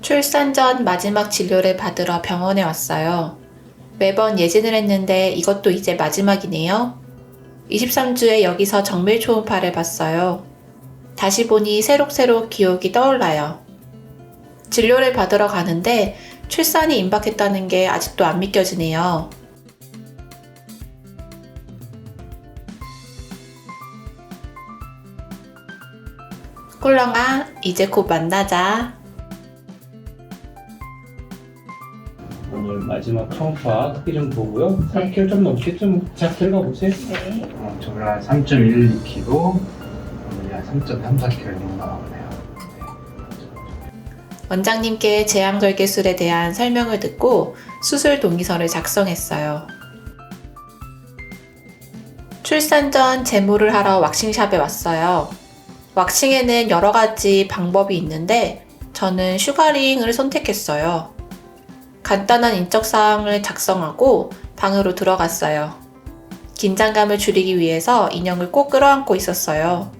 출산 전 마지막 진료를 받으러 병원에 왔어요. 매번 예진을 했는데 이것도 이제 마지막이네요. 23주에 여기서 정밀 초음파를 봤어요. 다시 보니 새록새록 기억이 떠올라요. 진료를 받으러 가는데 출산이 임박했다는 게 아직도 안 믿겨지네요. 꿀렁아, 이제 곧 만나자. 오늘 마지막 초음파 크기 좀 보고요. 3kg 좀 넘겠죠? 자, 들어가 보세요. 네. 어, 저는 한 3.12kg, 오늘 한 3.34kg 정도 나오네요. 원장님께 제왕절 개술에 대한 설명을 듣고 수술 동의서를 작성했어요. 출산 전 제모를 하러 왁싱샵에 왔어요. 왁싱에는 여러 가지 방법이 있는데 저는 슈가링을 선택했어요. 간단한 인적사항을 작성하고 방으로 들어갔어요. 긴장감을 줄이기 위해서 인형을 꼭 끌어안고 있었어요.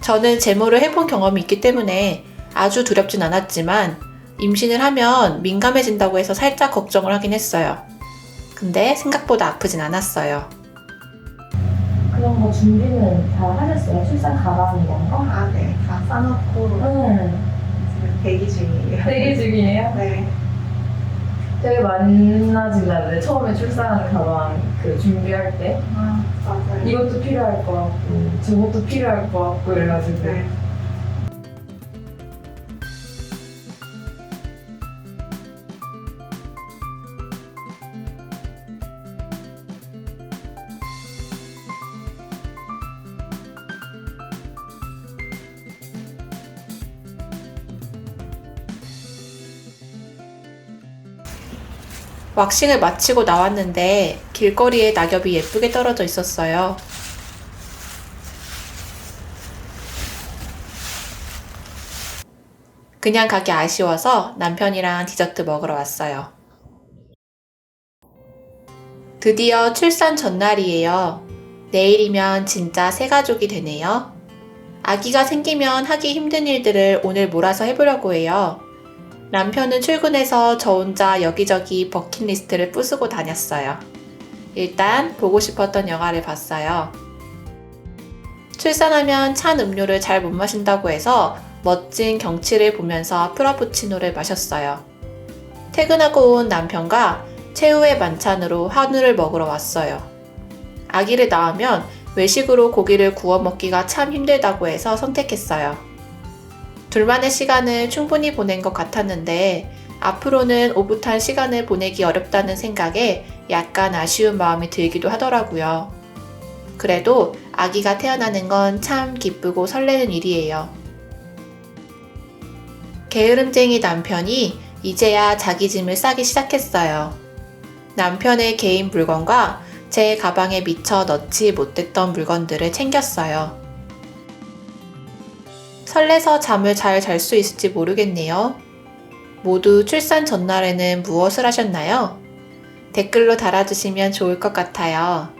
저는 제모를 해본 경험이 있기 때문에 아주 두렵진 않았지만 임신을 하면 민감해진다고 해서 살짝 걱정을 하긴 했어요. 근데 생각보다 아프진 않았어요. 그런 거 준비는 다 하셨어요? 출산 가방 이런 거? 아, 네. 다 싸놓고 응. 지금 대기 중이에요. 되게 중이에요? 네. 되게 만나진다는데 처음에 출산 가방 그 준비할 때 아, 맞아요. 이것도 필요할 것 같고 저것도 필요할 것 같고 이래가지고 네. 왁싱을 마치고 나왔는데 길거리에 낙엽이 예쁘게 떨어져 있었어요. 그냥 가기 아쉬워서 남편이랑 디저트 먹으러 왔어요. 드디어 출산 전날이에요. 내일이면 진짜 새 가족이 되네요. 아기가 생기면 하기 힘든 일들을 오늘 몰아서 해보려고 해요. 남편은 출근해서 저 혼자 여기저기 버킷리스트를 부수고 다녔어요. 일단 보고 싶었던 영화를 봤어요. 출산하면 찬 음료를 잘 못 마신다고 해서 멋진 경치를 보면서 프라푸치노를 마셨어요. 퇴근하고 온 남편과 최후의 만찬으로 한우를 먹으러 왔어요. 아기를 낳으면 외식으로 고기를 구워 먹기가 참 힘들다고 해서 선택했어요. 둘만의 시간을 충분히 보낸 것 같았는데 앞으로는 오붓한 시간을 보내기 어렵다는 생각에 약간 아쉬운 마음이 들기도 하더라고요. 그래도 아기가 태어나는 건 참 기쁘고 설레는 일이에요. 게으름쟁이 남편이 이제야 자기 짐을 싸기 시작했어요. 남편의 개인 물건과 제 가방에 미처 넣지 못했던 물건들을 챙겼어요. 설레서 잠을 잘 잘 수 있을지 모르겠네요. 모두 출산 전날에는 무엇을 하셨나요? 댓글로 달아주시면 좋을 것 같아요.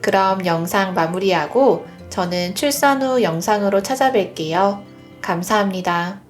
그럼 영상 마무리하고 저는 출산 후 영상으로 찾아뵐게요. 감사합니다.